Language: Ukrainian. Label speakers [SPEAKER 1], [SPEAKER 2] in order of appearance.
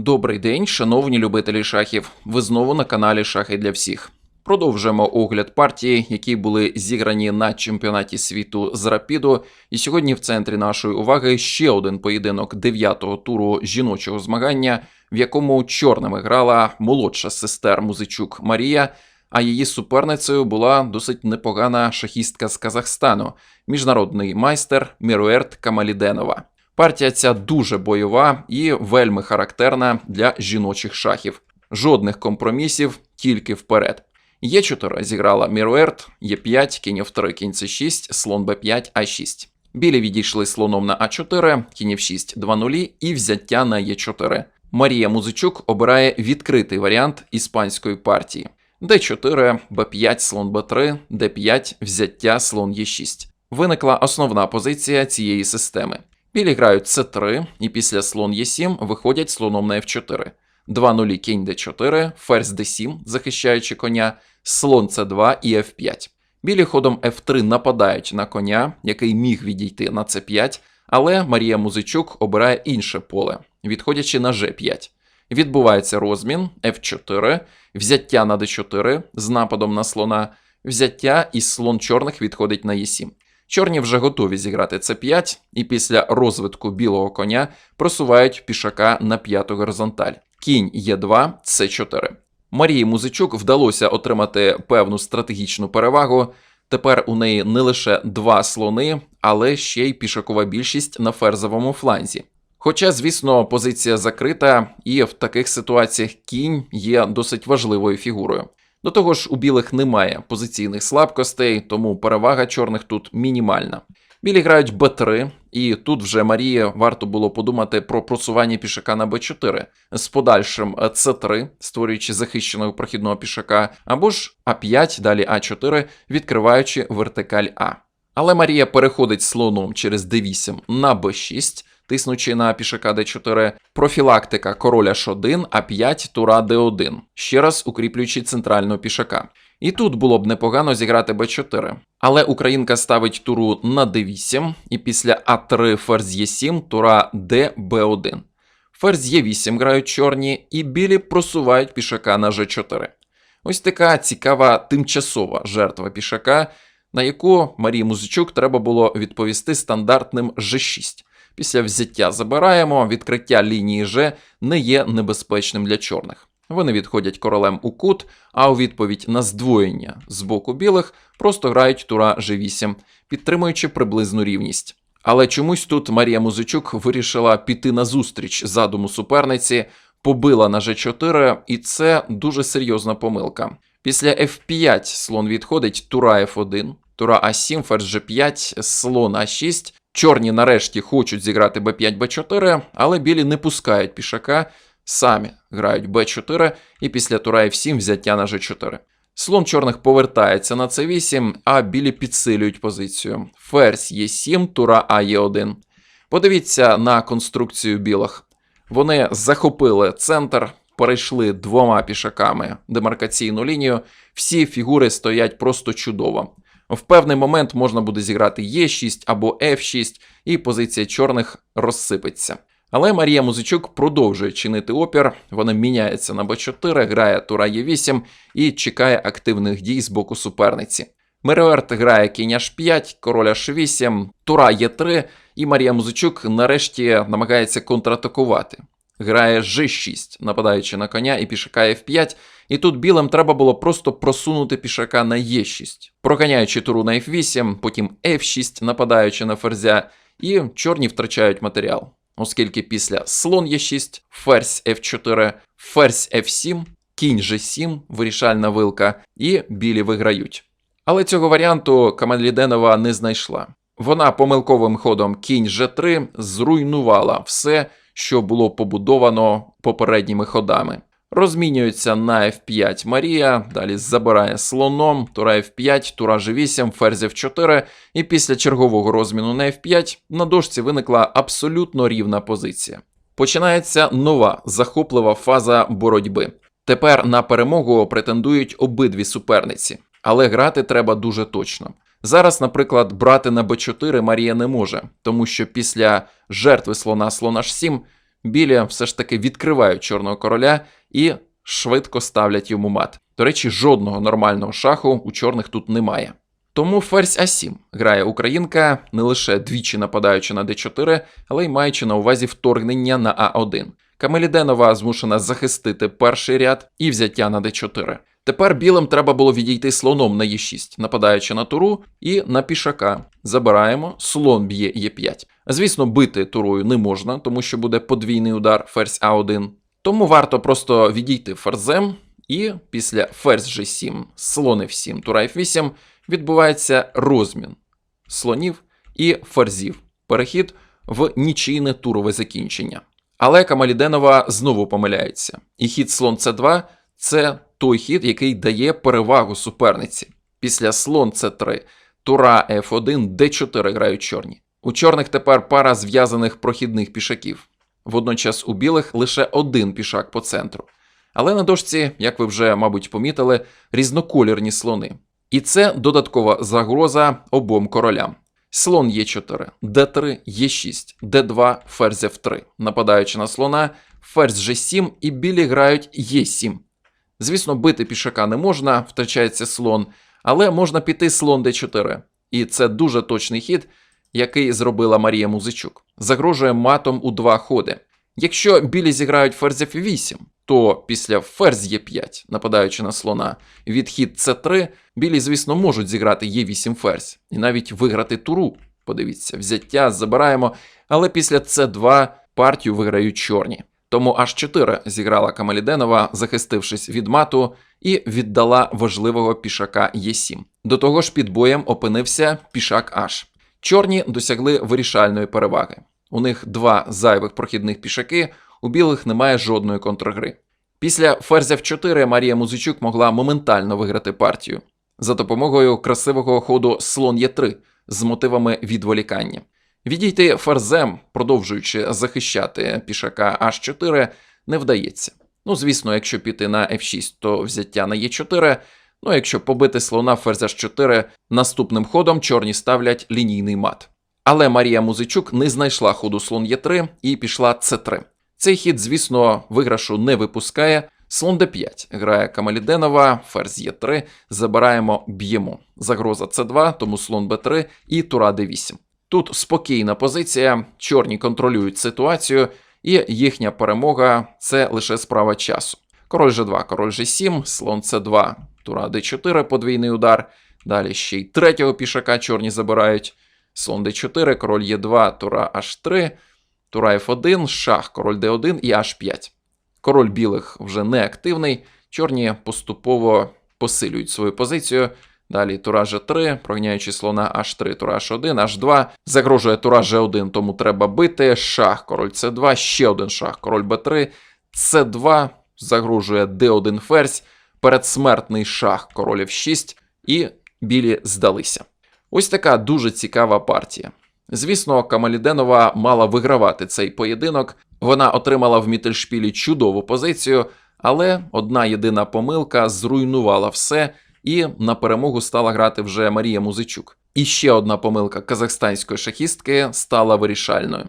[SPEAKER 1] Добрий день, шановні любителі шахів. Ви знову на каналі Шахи для всіх. Продовжуємо огляд партії, які були зіграні на чемпіонаті світу з Рапіду. І сьогодні в центрі нашої уваги ще один поєдинок дев'ятого туру жіночого змагання, в якому чорними грала молодша сестер Музичук Марія, а її суперницею була досить непогана шахістка з Казахстану, міжнародний майстер Міруерт Камаліденова. Партія ця дуже бойова і вельми характерна для жіночих шахів. Жодних компромісів, тільки вперед. Є4 зіграла Міруерт, Є5, кінь F3, кінь С6, слон Б5, А6. Білі відійшли слоном на А4, кінь F6, 2 нулі і взяття на Е4. Марія Музичук обирає відкритий варіант іспанської партії. Д4, Б5, слон Б3, Д5, взяття, слон Е6. Виникла основна позиція цієї системи. Білі грають С3, і після слон Е7 виходять слоном на F4. 2 нулі кінь d4, ферзь d7, захищаючи коня, слон c2 і f5. Білі ходом f3 нападають на коня, який міг відійти на c5, але Марія Музичук обирає інше поле, відходячи на g5. Відбувається розмін f4, взяття на d4 з нападом на слона, взяття і слон чорних відходить на e7. Чорні вже готові зіграти c5, і після розвитку білого коня просувають пішака на п'яту горизонталь. Кінь Е2, С4. Марії Музичук вдалося отримати певну стратегічну перевагу. Тепер у неї не лише два слони, але ще й пішакова більшість на ферзовому фланзі. Хоча, звісно, позиція закрита, і в таких ситуаціях кінь є досить важливою фігурою. До того ж, у білих немає позиційних слабкостей, тому перевага чорних тут мінімальна. Білі грають Б3, і тут вже Марії варто було подумати про просування пішака на Б4 з подальшим С3, створюючи захищеного прохідного пішака, або ж А5, далі А4, відкриваючи вертикаль А. Але Марія переходить слоном через d8 на b6, тиснучи на пішака d4, профілактика короля H1, А5, тура d1, ще раз укріплюючи центрального пішака. І тут було б непогано зіграти b4. Але українка ставить туру на d8, і після А3 ферзь Е7, тура Д, Б1. Ферзь Е8 грають чорні, і білі просувають пішака на G4. Ось така цікава тимчасова жертва пішака, на яку Марії Музичук треба було відповісти стандартним G6. Після взяття забираємо, відкриття лінії G не є небезпечним для чорних. Вони відходять королем у кут, а у відповідь на здвоєння з боку білих просто грають тура G8, підтримуючи приблизну рівність. Але чомусь тут Марія Музичук вирішила піти на зустріч задуму суперниці, побила на G4, і це дуже серйозна помилка. Після F5 слон відходить тура F1, тура А7, ферзь G5, слон А6. Чорні нарешті хочуть зіграти b5, b4, але білі не пускають пішака, самі грають b4 і після тура F7 взяття на G4. Слон чорних повертається на c8, а білі підсилюють позицію. Ферзь Е7, тура А Е1. Подивіться на конструкцію білих. Вони захопили центр, перейшли двома пішаками демаркаційну лінію. Всі фігури стоять просто чудово. В певний момент можна буде зіграти Е6 або F6, і позиція чорних розсипеться. Але Марія Музичук продовжує чинити опір, вона міняється на Б4, грає тура Е8 і чекає активних дій з боку суперниці. Меріорт грає кінь H5, король H8, тура Е3, і Марія Музичук нарешті намагається контратакувати. Грає G6, нападаючи на коня і пішака F5, і тут білим треба було просто просунути пішака на Е6, проганяючи туру на F8, потім F6, нападаючи на ферзя, і чорні втрачають матеріал. Оскільки після слон Е6, ферзь F4, ферзь F7, кінь G7, вирішальна вилка, і білі виграють. Але цього варіанту Камаліденова не знайшла. Вона помилковим ходом кінь G3 зруйнувала все, що було побудовано попередніми ходами. Розмінюється на F5 Марія, далі забирає слоном, тура F5, тура G8, ферзь F4, і після чергового розміну на F5 на дошці виникла абсолютно рівна позиція. Починається нова захоплива фаза боротьби. Тепер на перемогу претендують обидві суперниці, але грати треба дуже точно. Зараз, наприклад, брати на b4 Марія не може, тому що після жертви слона слон h7 білі все ж таки відкривають чорного короля і швидко ставлять йому мат. До речі, жодного нормального шаху у чорних тут немає. Тому ферзь А7 грає українка не лише двічі нападаючи на d4, але й маючи на увазі вторгнення на А1. Камеліденова змушена захистити перший ряд і взяття на d4. Тепер білим треба було відійти слоном на Е6, нападаючи на туру і на пішака. Забираємо, слон б'є Е5. Звісно, бити турою не можна, тому що буде подвійний удар ферзь А1. Тому варто просто відійти ферзем, і після ферзь G7, слон F7, тура F8 відбувається розмін слонів і ферзів. Перехід в нічийне турове закінчення. Але Камаліденова знову помиляється. І хід слон С2 це той хід, який дає перевагу суперниці. Після слон С3, тура F1, Д4 грають чорні. У чорних тепер пара зв'язаних прохідних пішаків. Водночас у білих лише один пішак по центру. Але на дошці, як ви вже, мабуть, помітили, різноколірні слони. І це додаткова загроза обом королям. Слон Е4, Д3, Е6, Д2, ферзь F3. Нападаючи на слона, ферзь G7 і білі грають Е7. Звісно, бити пішака не можна, втрачається слон, але можна піти слон d4. І це дуже точний хід, який зробила Марія Музичук. Загрожує матом у два ходи. Якщо білі зіграють ферзь f8, то після ферзь Е5, нападаючи на слона, відхід С3, білі, звісно, можуть зіграти Е8 ферзь і навіть виграти туру. Подивіться, взяття забираємо, але після С2 партію виграють чорні. Тому H4 зіграла Камаліденова, захистившись від мату, і віддала важливого пішака Е7. До того ж, під боєм опинився пішак H. Чорні досягли вирішальної переваги. У них два зайвих прохідних пішаки, у білих немає жодної контргри. Після ферзя в 4 Марія Музичук могла моментально виграти партію за допомогою красивого ходу слон Е3 з мотивами відволікання. Відійти ферзем, продовжуючи захищати пішака H4, не вдається. Ну, звісно, якщо піти на F6, то взяття на Е4. Ну, якщо побити слона ферзь H4, наступним ходом чорні ставлять лінійний мат. Але Марія Музичук не знайшла ходу слон Е3 і пішла С3. Цей хід, звісно, виграшу не випускає. Слон d5 грає Камаліденова, ферзь Е3, забираємо, б'ємо. Загроза С2, тому слон Б3 і тура d8. Тут спокійна позиція, чорні контролюють ситуацію, і їхня перемога це лише справа часу. Король G2, король G7, слон С2, тура d4, подвійний удар. Далі ще й третього пішака чорні забирають. Слон d4, король Е2, тура H3, тура F1, шах, король d1 і H5. Король білих вже не активний, чорні поступово посилюють свою позицію. Далі тура G3, прогняючи слона H3, тура H1, H2. Загрожує тура G1, тому треба бити. Шах, король C2, ще один шах, король B3, C2, загрожує D1 ферзь, передсмертний шах, король F6, і білі здалися. Ось така дуже цікава партія. Звісно, Камаліденова мала вигравати цей поєдинок. Вона отримала в Мітельшпілі чудову позицію, але одна єдина помилка зруйнувала все, і на перемогу стала грати вже Марія Музичук. І ще одна помилка казахстанської шахістки стала вирішальною.